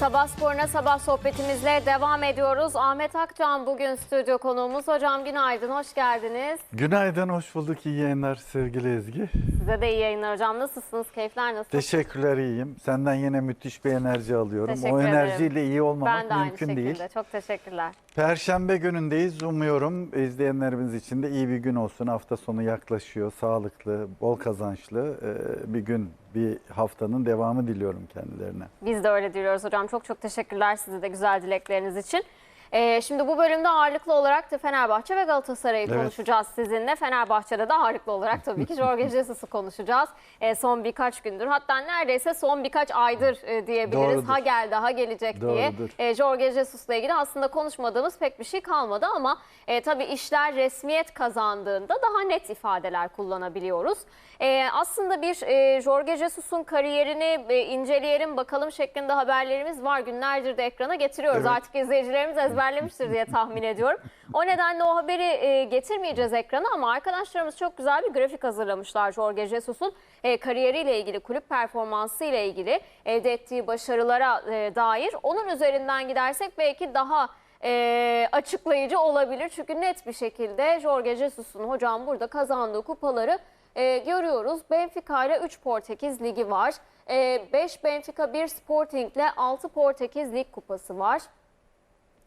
Sabah sporuna sabah sohbetimizle devam ediyoruz. Ahmet Akcan bugün stüdyo konuğumuz. Hocam günaydın, hoş geldiniz. Günaydın, hoş bulduk. İyi yayınlar sevgili Ezgi. Size de iyi yayınlar hocam. Nasılsınız? Keyifler nasıl? Teşekkürler, iyiyim. Senden yine müthiş bir enerji alıyorum. Teşekkür o ederim. enerjiyle iyi olmamak ben de aynı şekilde. değil. Çok teşekkürler. Perşembe günündeyiz. Umuyorum izleyenlerimiz için de iyi bir gün olsun. Hafta sonu yaklaşıyor. Sağlıklı, bol kazançlı e, bir gün, bir haftanın devamı diliyorum kendilerine. Biz de öyle diliyoruz hocam. Çok çok teşekkürler size de güzel dilekleriniz için. Ee, şimdi bu bölümde ağırlıklı olarak da Fenerbahçe ve Galatasaray'ı Evet. konuşacağız sizinle. Fenerbahçe'de de ağırlıklı olarak tabii ki Jorge Jesus'u konuşacağız. Ee, son birkaç gündür hatta neredeyse son birkaç aydır e, diyebiliriz. Doğrudur. Ha geldi ha gelecek diye. Doğrudur. E, Jorge Jesus'la ilgili aslında konuşmadığımız pek bir şey kalmadı ama e, tabii işler resmiyet kazandığında daha net ifadeler kullanabiliyoruz. E, aslında bir e, Jorge Jesus'un kariyerini e, inceleyelim bakalım şeklinde haberlerimiz var. Günlerdir de ekrana getiriyoruz. Evet. Artık izleyicilerimiz ezberlemiştir diye tahmin ediyorum. O nedenle o haberi e, getirmeyeceğiz ekrana ama arkadaşlarımız çok güzel bir grafik hazırlamışlar Jorge Jesus'un e, kariyeriyle ilgili, kulüp performansı ile ilgili elde ettiği başarılara e, dair. Onun üzerinden gidersek belki daha e, açıklayıcı olabilir. Çünkü net bir şekilde Jorge Jesus'un hocam burada kazandığı kupaları e, görüyoruz. Benfica ile 3 Portekiz Ligi var. 5 Benfica, 1 Sporting ile 6 Portekiz Lig kupası var.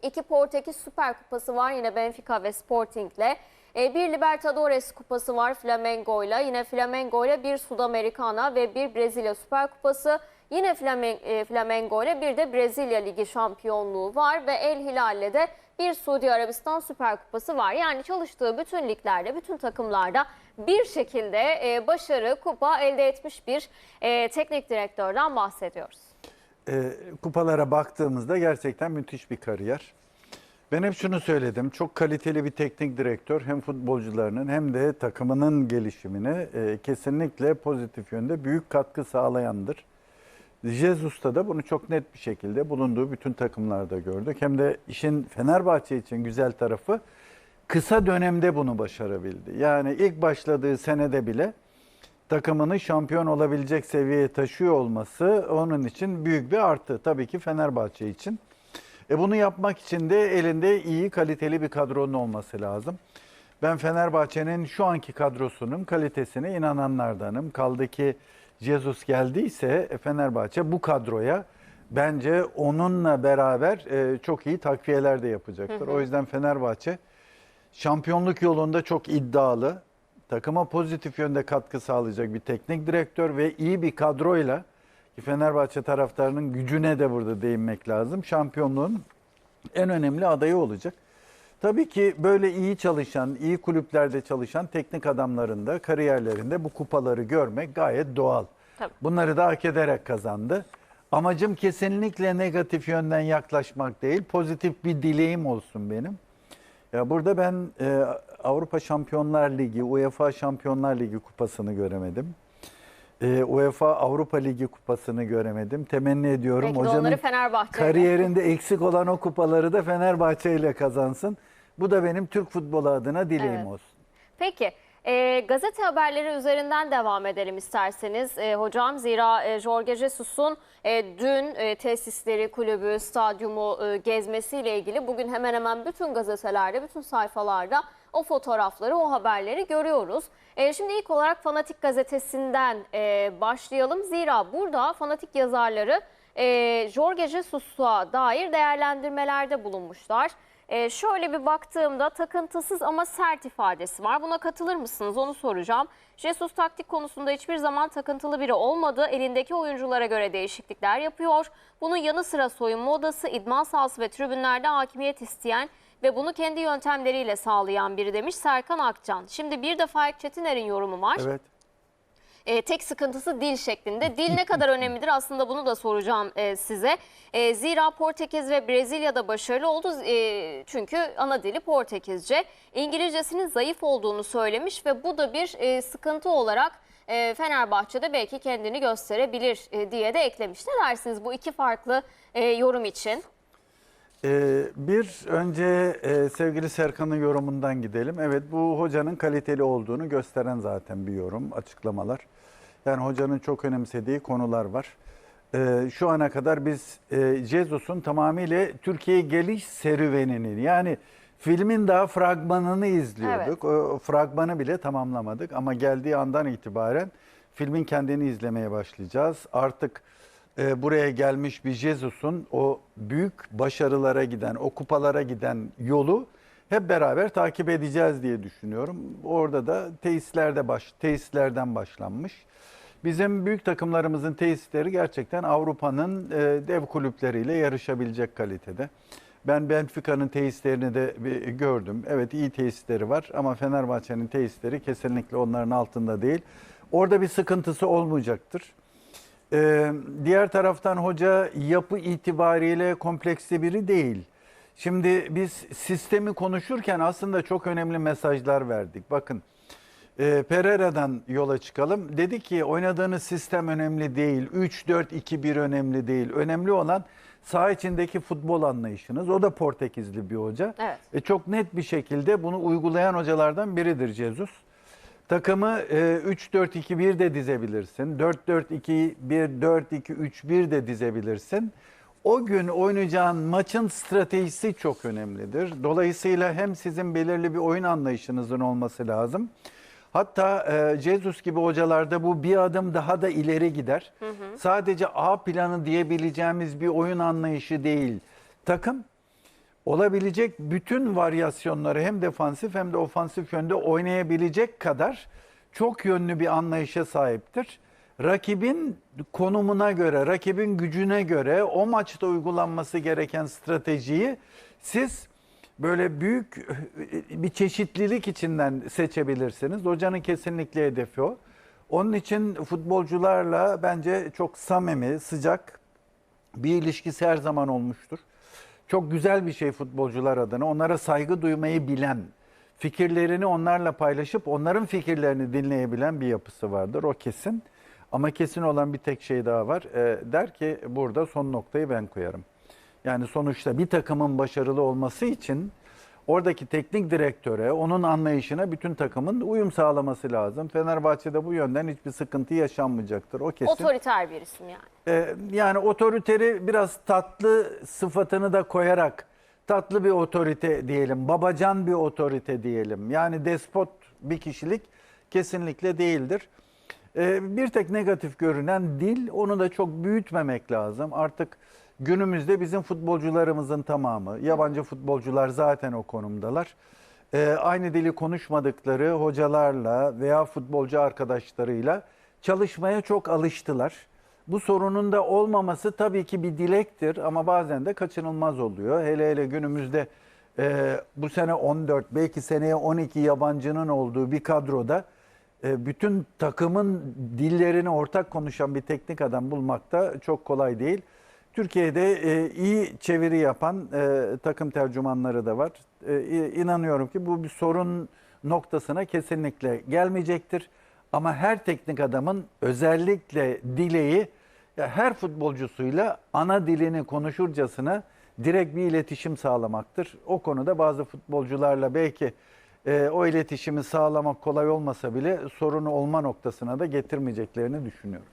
İki Portekiz Süper Kupası var yine Benfica ve Sporting'le. E, bir Libertadores Kupası var Flamengo'yla. Yine Flamengo ile bir Sudamericana ve bir Brezilya Süper Kupası. Yine e, Flamengo ile bir de Brezilya Ligi şampiyonluğu var ve El Hilal'le de bir Suudi Arabistan Süper Kupası var. Yani çalıştığı bütün liglerde, bütün takımlarda bir şekilde e, başarı, kupa elde etmiş bir e, teknik direktörden bahsediyoruz. E, kupalara baktığımızda gerçekten müthiş bir kariyer. Ben hep şunu söyledim. Çok kaliteli bir teknik direktör hem futbolcularının hem de takımının gelişimine e, kesinlikle pozitif yönde büyük katkı sağlayandır. Jesus'ta da bunu çok net bir şekilde bulunduğu bütün takımlarda gördük. Hem de işin Fenerbahçe için güzel tarafı kısa dönemde bunu başarabildi. Yani ilk başladığı senede bile takımını şampiyon olabilecek seviyeye taşıyor olması onun için büyük bir artı. Tabii ki Fenerbahçe için. E bunu yapmak için de elinde iyi kaliteli bir kadronun olması lazım. Ben Fenerbahçe'nin şu anki kadrosunun kalitesine inananlardanım. Kaldı ki Jesus geldiyse e, Fenerbahçe bu kadroya bence onunla beraber e, çok iyi takviyeler de yapacaktır. O yüzden Fenerbahçe şampiyonluk yolunda çok iddialı, takıma pozitif yönde katkı sağlayacak bir teknik direktör ve iyi bir kadroyla ki Fenerbahçe taraftarının gücüne de burada değinmek lazım. Şampiyonluğun en önemli adayı olacak. Tabii ki böyle iyi çalışan, iyi kulüplerde çalışan teknik adamların da kariyerlerinde bu kupaları görmek gayet doğal. Tabii. Bunları da hak ederek kazandı. Amacım kesinlikle negatif yönden yaklaşmak değil, pozitif bir dileğim olsun benim. Ya burada ben e, Avrupa Şampiyonlar Ligi, UEFA Şampiyonlar Ligi kupasını göremedim. E, UEFA Avrupa Ligi kupasını göremedim. Temenni ediyorum Belki hocanın kariyerinde eksik olan o kupaları da Fenerbahçe ile kazansın. Bu da benim Türk futbolu adına dileğim Evet. olsun. Peki e, gazete haberleri üzerinden devam edelim isterseniz e, hocam. Zira e, Jorge Jesus'un e, dün e, tesisleri, kulübü, stadyumu e, gezmesiyle ilgili bugün hemen hemen bütün gazetelerde, bütün sayfalarda o fotoğrafları, o haberleri görüyoruz. E, şimdi ilk olarak Fanatik gazetesinden e, başlayalım. Zira burada Fanatik yazarları e, Jorge Jesus'a dair değerlendirmelerde bulunmuşlar. Ee, şöyle bir baktığımda takıntısız ama sert ifadesi var. Buna katılır mısınız onu soracağım. Jesus taktik konusunda hiçbir zaman takıntılı biri olmadı. Elindeki oyunculara göre değişiklikler yapıyor. Bunun yanı sıra soyunma odası, idman sahası ve tribünlerde hakimiyet isteyen ve bunu kendi yöntemleriyle sağlayan biri demiş Serkan Akcan. Şimdi bir de Faik Çetiner'in yorumu var. Evet. E, tek sıkıntısı dil şeklinde. Dil ne kadar önemlidir aslında bunu da soracağım e, size. E, zira Portekiz ve Brezilya'da başarılı oldu E, çünkü ana dili Portekizce. İngilizcesinin zayıf olduğunu söylemiş ve bu da bir e, sıkıntı olarak e, Fenerbahçe'de belki kendini gösterebilir e, diye de eklemiş. Ne dersiniz bu iki farklı e, yorum için? Ee, bir önce e, sevgili Serkan'ın yorumundan gidelim. Evet bu hocanın kaliteli olduğunu gösteren zaten bir yorum, açıklamalar. Yani hocanın çok önemsediği konular var. Ee, şu ana kadar biz e, Jesus'un tamamıyla Türkiye geliş serüvenini yani filmin daha fragmanını izliyorduk. O fragmanı bile tamamlamadık ama geldiği andan itibaren filmin kendini izlemeye başlayacağız. Artık e, buraya gelmiş bir Jesus'un o büyük başarılara giden, o kupalara giden yolu hep beraber takip edeceğiz diye düşünüyorum. Orada da tesislerde baş, tesislerden başlanmış. Bizim büyük takımlarımızın tesisleri gerçekten Avrupa'nın e, dev kulüpleriyle yarışabilecek kalitede. Ben Benfica'nın tesislerini de gördüm. Evet iyi tesisleri var ama Fenerbahçe'nin tesisleri kesinlikle onların altında değil. Orada bir sıkıntısı olmayacaktır. Ee, diğer taraftan hoca yapı itibariyle kompleksli biri değil. Şimdi biz sistemi konuşurken aslında çok önemli mesajlar verdik. Bakın e, Pereira'dan yola çıkalım. Dedi ki oynadığınız sistem önemli değil. 3-4-2-1 önemli değil. Önemli olan saha içindeki futbol anlayışınız. O da Portekizli bir hoca. Evet. E, çok net bir şekilde bunu uygulayan hocalardan biridir Jesus. Takımı e, 3-4-2-1 de dizebilirsin. 4-4-2-1, 4-2-3-1 de dizebilirsin. O gün oynayacağın maçın stratejisi çok önemlidir. Dolayısıyla hem sizin belirli bir oyun anlayışınızın olması lazım. Hatta e, Jesus gibi hocalarda bu bir adım daha da ileri gider. Sadece A planı diyebileceğimiz bir oyun anlayışı değil. Takım olabilecek bütün varyasyonları hem defansif hem de ofansif yönde oynayabilecek kadar çok yönlü bir anlayışa sahiptir. Rakibin konumuna göre, rakibin gücüne göre o maçta uygulanması gereken stratejiyi siz böyle büyük bir çeşitlilik içinden seçebilirsiniz. Hocanın kesinlikle hedefi o. Onun için futbolcularla bence çok samimi, sıcak bir ilişkisi her zaman olmuştur. Çok güzel bir şey futbolcular adına. Onlara saygı duymayı bilen, fikirlerini onlarla paylaşıp onların fikirlerini dinleyebilen bir yapısı vardır. O kesin. Ama kesin olan bir tek şey daha var. Ee, der ki burada son noktayı ben koyarım. Yani sonuçta bir takımın başarılı olması için oradaki teknik direktöre, onun anlayışına bütün takımın uyum sağlaması lazım. Fenerbahçe'de bu yönden hiçbir sıkıntı yaşanmayacaktır. O kesin. Otoriter bir isim yani. Ee, yani otoriteri biraz tatlı sıfatını da koyarak tatlı bir otorite diyelim, babacan bir otorite diyelim. Yani despot bir kişilik kesinlikle değildir. Ee, bir tek negatif görünen dil, onu da çok büyütmemek lazım. Artık günümüzde bizim futbolcularımızın tamamı, yabancı futbolcular zaten o konumdalar. Ee, aynı dili konuşmadıkları hocalarla veya futbolcu arkadaşlarıyla çalışmaya çok alıştılar. Bu sorunun da olmaması tabii ki bir dilektir ama bazen de kaçınılmaz oluyor. Hele hele günümüzde e, bu sene 14 belki seneye 12 yabancının olduğu bir kadroda e, bütün takımın dillerini ortak konuşan bir teknik adam bulmak da çok kolay değil. Türkiye'de e, iyi çeviri yapan e, takım tercümanları da var. E, inanıyorum ki bu bir sorun noktasına kesinlikle gelmeyecektir. Ama her teknik adamın özellikle dileği ya her futbolcusuyla ana dilini konuşurcasına direkt bir iletişim sağlamaktır. O konuda bazı futbolcularla belki e, o iletişimi sağlamak kolay olmasa bile sorunu olma noktasına da getirmeyeceklerini düşünüyorum.